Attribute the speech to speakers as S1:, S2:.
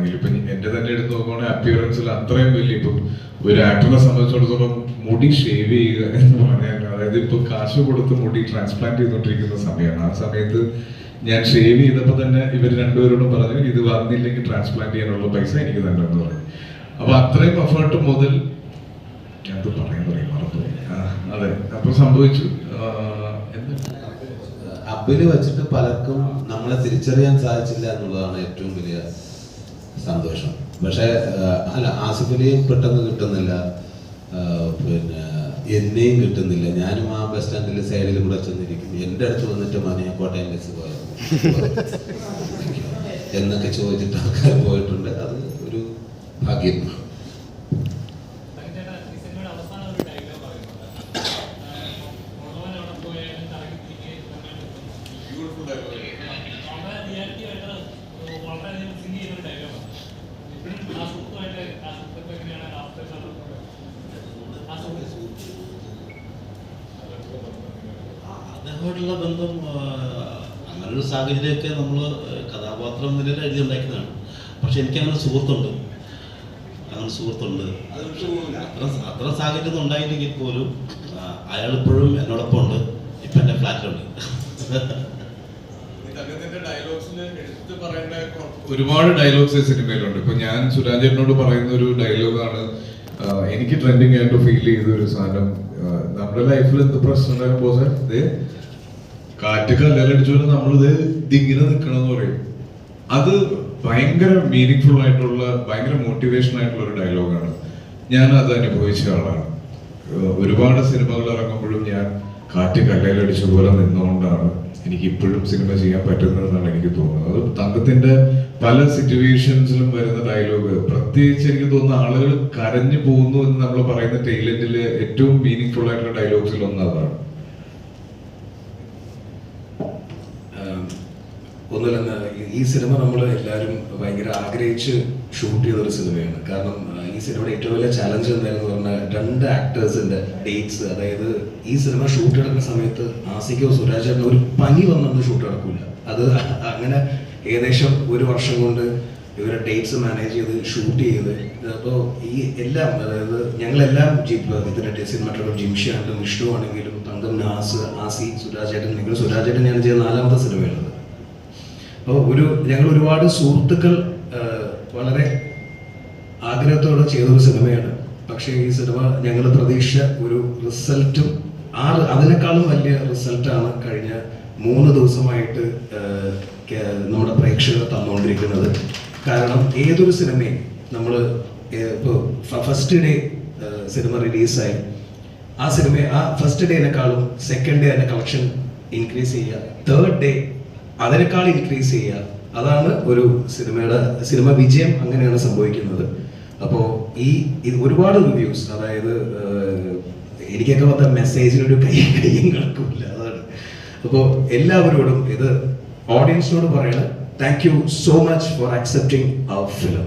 S1: ആണെങ്കിൽ ഇപ്പൊ എന്റെ തന്നെ എടുത്ത് നോക്കുവാണെങ്കിൽ അപ്പിയറൻസിൽ അത്രയും വലിയ ഇപ്പം ഒരു ആക്ടറിനെ സംബന്ധിച്ചിടത്തോളം മുടി ഷേവ് ചെയ്യുക എന്ന് പറഞ്ഞാൽ അതായത് ഇപ്പൊ കാശ് കൊടുത്ത് മുടി ട്രാൻസ്പ്ലാന്റ് ചെയ്തുകൊണ്ടിരിക്കുന്ന സമയമാണ്. ആ സമയത്ത് ഞാൻ ഷേവ് ചെയ്തപ്പോൾ തന്നെ ഇവർ രണ്ടുപേരോടും പറഞ്ഞു ഇത് വന്നില്ലെങ്കിൽ ട്രാൻസ്പ്ലാന്റ് ചെയ്യാനുള്ള പൈസ എനിക്ക് തന്നെ എന്ന് പറഞ്ഞു. അപ്പോൾ അത്രയും എഫേർട്ട് മുതൽ അത് പറയാൻ പറയും മറന്നുപോയി. അതെ. അപ്പോൾ സംഭവിച്ചു.
S2: അബിൽ വെച്ചിട്ട് പലർക്കും നമ്മളെ തിരിച്ചറിയാൻ സാധിച്ചില്ല എന്നുള്ളതാണ് ഏറ്റവും വലിയ സന്തോഷം. പക്ഷെ അല്ല ആസിഫലിയും പെട്ടെന്ന് കിട്ടുന്നില്ല. പിന്നെ എന്നെയും കിട്ടുന്നില്ല. ഞാനും ആ ബസ് സ്റ്റാൻഡിൽ സൈഡിൽ കൂടെ ചെന്നിരിക്കും എന്റെ അടുത്ത് വന്നിട്ട് മനെ കോട്ടയം ബസ് പോയത്. എന്നൊക്കെ ചോദിച്ചിട്ട് ആൾക്കാർ പോയിട്ടുണ്ട്. അത് ഒരു ഭാഗ്യം.
S3: ചേട്ടാ,
S4: അദ്ദേഹമായിട്ടുള്ള ബന്ധം അങ്ങനൊരു സാഹചര്യമൊക്കെ നമ്മൾ കഥാപാത്രം നിലയിൽ എഴുതി ഉണ്ടാക്കിയതാണ് പക്ഷെ എനിക്ക് അങ്ങനെ സുഹൃത്തുണ്ട്. അങ്ങനെ സുഹൃത്തുണ്ട്. അത്ര അത്ര സാഹചര്യം ഉണ്ടായില്ലെങ്കിൽ പോലും അയാൾ ഇപ്പോഴും എന്നോടൊപ്പം ഉണ്ട്. ഇപ്പം എന്റെ ഫ്ലാറ്റിലുണ്ട്.
S1: ഒരുപാട് ഡയലോഗ്സ് ഈ സിനിമയിലുണ്ട്. ഇപ്പൊ ഞാൻ സുരാജേട്ടനോട് പറയുന്ന ഒരു ഡയലോഗാണ് എനിക്ക് ട്രെൻഡിങ് ആയിട്ട് ഫീൽ ചെയ്ത ഒരു സാധനം നമ്മുടെ ലൈഫിൽ എന്ത് പ്രശ്നം ഉണ്ടാകുമ്പോൾ കാറ്റ് കല്ലടിച്ചോണ്ട് നമ്മളിത് ഇതിങ്ങനെ നിൽക്കണം എന്ന് പറയും. അത് ഭയങ്കര മീനിങ് ഫുൾ ആയിട്ടുള്ള ഭയങ്കര മോട്ടിവേഷൻ ആയിട്ടുള്ള ഒരു ഡയലോഗാണ് ഞാൻ അത് അനുഭവിച്ച ആളാണ്. ഒരുപാട് സിനിമകൾ ഇറങ്ങുമ്പോഴും ഞാൻ കാറ്റ് കല്ലയിലടിച്ച പോലെ നിന്നുകൊണ്ടാണ് എനിക്ക് ഇപ്പോഴും സിനിമ ചെയ്യാൻ പറ്റുന്നതെന്നാണ് എനിക്ക് തോന്നുന്നത്. അത് തങ്കത്തിന്റെ പല സിറ്റുവേഷൻസിലും വരുന്ന ഡയലോഗ് പ്രത്യേകിച്ച് എനിക്ക് തോന്നുന്ന ആളുകൾ കരഞ്ഞു പോകുന്നു എന്ന് നമ്മൾ പറയുന്ന ടൈലന്റിൽ ഏറ്റവും മീനിങ് ഫുൾ ആയിട്ടുള്ള ഡയലോഗ്സിൽ ഒന്ന് അതാണ്
S5: ആം, ഒന്നുമില്ലെന്ന് ഈ- സിനിമ നമ്മൾ എല്ലാവരും ഭയങ്കര ആഗ്രഹിച്ച് ഷൂട്ട് ചെയ്ത ഒരു സിനിമയാണ്. കാരണം ഈ സിനിമയുടെ ഏറ്റവും വലിയ ചാലഞ്ച് എന്തായിരുന്നു പറഞ്ഞാൽ രണ്ട് ആക്ടേഴ്സിന്റെ ഡേറ്റ്സ് അതായത് ഈ സിനിമ ഷൂട്ട് എടുക്കുന്ന സമയത്ത് ആസിക്കോ സുരാജ് ഒരു പനി വന്നൊന്നും ഷൂട്ട് നടക്കില്ല അത് അങ്ങനെ ഏകദേശം ഒരു വർഷം കൊണ്ട് ഇവരെ ഡേറ്റ്സ് മാനേജ് ചെയ്ത് ഷൂട്ട് ചെയ്ത് അപ്പോൾ ഈ എല്ലാം അതായത് ഞങ്ങളെല്ലാം ഇതിന്റെ ഇതിന്റെ ജിംഷി ആണെങ്കിലും വിഷ്ണു ആണെങ്കിലും തങ്കം നാസ് ആസി സുരാജേട്ടൻ നിങ്ങൾ സുരാജേട്ടൻ ഞാൻ ചെയ്ത നാലാമത്തെ സിനിമയുള്ളത് അപ്പോൾ ഒരു ഞങ്ങൾ ഒരുപാട് സുഹൃത്തുക്കൾ വളരെ ആഗ്രഹത്തോടെ ചെയ്തൊരു സിനിമയാണ്. പക്ഷേ ഈ സിനിമ ഞങ്ങൾ പ്രതീക്ഷിച്ച ഒരു റിസൾട്ടും ആ അതിനേക്കാളും വലിയ റിസൾട്ടാണ് കഴിഞ്ഞ മൂന്ന് ദിവസമായിട്ട് നമ്മുടെ പ്രേക്ഷകർ തന്നുകൊണ്ടിരിക്കുന്നത്. കാരണം ഏതൊരു സിനിമയും നമ്മൾ ഇപ്പോൾ ഫസ്റ്റ് ഡേ സിനിമ റിലീസായി ആ സിനിമ ആ ഫസ്റ്റ് ഡേനേക്കാളും സെക്കൻഡ് ഡേ അതിന്റെ കളക്ഷൻ ഇൻക്രീസ് ചെയ്യുക. തേർഡ് ഡേ അതിനേക്കാൾ ഇൻക്രീസ് ചെയ്യുക. അതാണ് ഒരു സിനിമയുടെ സിനിമ വിജയം അങ്ങനെയാണ് സംഭവിക്കുന്നത്. അപ്പോൾ ഈ ഒരുപാട് റിവ്യൂസ് അതായത് എനിക്കൊക്കെ വന്ന മെസ്സേജിനൊരു കൈ കയ്യും കണക്കുമില്ല അതാണ്. അപ്പോൾ എല്ലാവരോടും ഇത് ഓഡിയൻസിനോട് പറയണം. Thank you so much for accepting our film